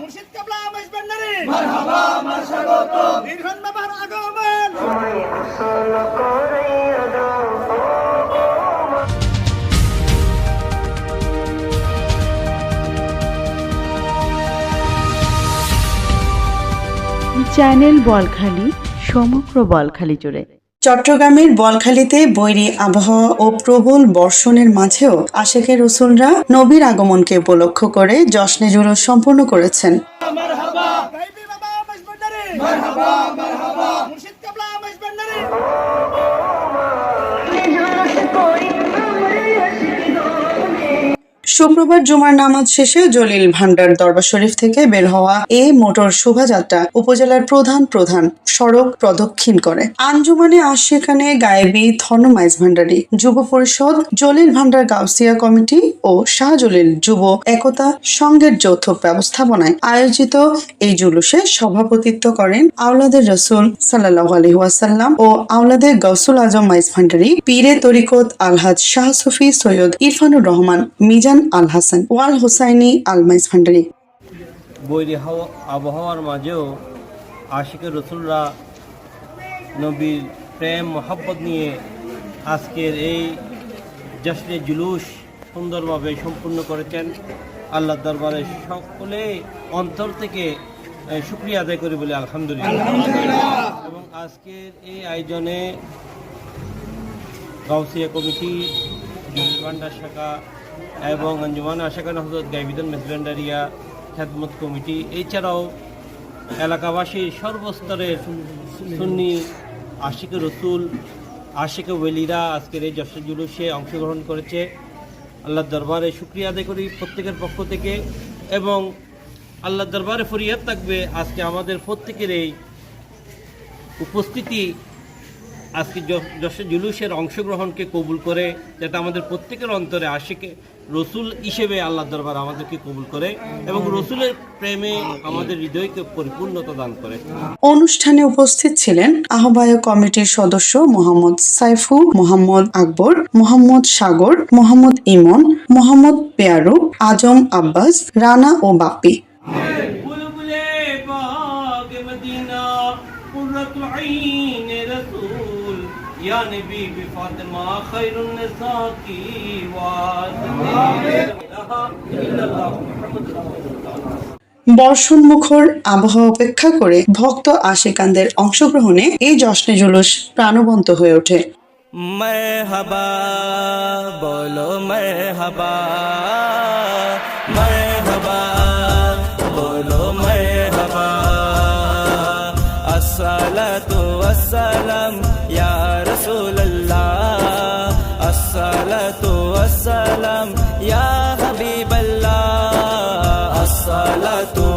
মুর্শিদ কাবলা আমেশ ভান্ডারী মারহাবা আমার স্বাগত নির্ঘন বাবার আগমন। চ্যানেল বলখালি সমগ্র বলখালি জুড়ে। চট্টগ্রামের বলখালীতে বৈরী আবহাওয়া ও প্রবল বর্ষণের মাঝেও আশেখের রসুলরা নবীর আগমনকে উপলক্ষ করে জশ্নে জুলুস সম্পন্ন করেছেন। শুক্রবার জুমার নামাজ শেষে জলিল ভান্ডার দরবার শরীফ থেকে বের হওয়া এ মোটর শোভাযাত্রা উপজেলার প্রধান প্রধান সড়ক প্রদক্ষিণ করে। আঞ্জুমানে আশিকানে গায়েবী ধর্মমাইজ ভান্ডারী যুব পরিষদ, জলিল ভান্ডার গাউসিয়া কমিটি ও শাহজলিল যুব একতা সংঘের যৌথ ব্যবস্থাপনায় আয়োজিত এই জুলুসে সভাপতিত্ব করেন আওলাদের রসুল সাল্লাহ আলহিহাসাল্লাম ও আওলাদের গৌসুল আজম মাইজ ভান্ডারী পীরে তরিকত আলহাজ শাহ সুফি সৈয়দ ইরফানুর রহমান, মিজান আল হাসান ওয়াল হোসাইনি আল মাইজ ভান্ডারী বৈরী আবহাওয়ার মাঝেও আশিকের রসুলরা নবীর প্রেম মোহাব্বত নিয়ে আজকের এই জশ্নে জুলুস সুন্দরভাবে সম্পূর্ণ করেছেন। আল্লাহ দরবারে সকলে অন্তর থেকে শুক্রিয়া আদায় করি বলে আলহামদুলিল্লাহ। এবং আজকের এই আয়োজনে গাউসিয়া কমিটি ভান্ডার শাখা এবং আঞ্জুমান আশাকান হজরত গাইবিদন মেসবেন্ডারিয়া খেদমত কমিটি। এছাড়াও এলাকাবাসী সর্বস্তরের সুন্নি আশিক রসুল, আশিক ওয়েলিরা আজকের এই যশোর জুলুসে অংশগ্রহণ করেছে। আল্লাহর দরবারে শুক্রিয়া আদায় করি প্রত্যেকের পক্ষ থেকে এবং আল্লাহর দরবারে ফরিয়াদ থাকবে আজকে আমাদের প্রত্যেকের এই উপস্থিতি আজকে য- যশোর জুলুসের অংশগ্রহণকে কবুল করে যাতে আমাদের প্রত্যেকের অন্তরে আশিকে, রসুল হিসেবে আল্লাহ দরবার আমাদেরকে কবুল করে এবং রসুলের প্রেমে আমাদের হৃদয়কে পরিপূর্ণতা দান করে। অনুষ্ঠানে উপস্থিত ছিলেন আহ্বায়ক কমিটির সদস্য মোহাম্মদ সাইফু, মোহাম্মদ আকবর, মোহাম্মদ সাগর, মোহাম্মদ ইমন, মোহাম্মদ পেয়ারু, আজম আব্বাস, রানা ও বাপ্পি। বি ফাতিমা খায়রুন নিসা বর্ষণ মুখর আবহাওয়া অপেক্ষা করে ভক্ত আশিকানদের অংশগ্রহণে এই জশ্নে জুলুস প্রাণবন্ত হয়ে ওঠে। মরহবা বলো মরহবা सलाम या रसूल अल्लाह अस्सला तो या हबीब अल्लाह अस्सला तो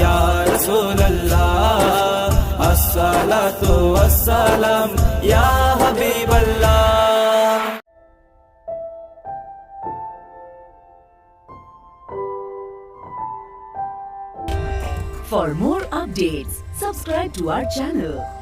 या रसूल अल्लाह अस्सला तो या हबीब अल्लाह For more updates, subscribe to our channel.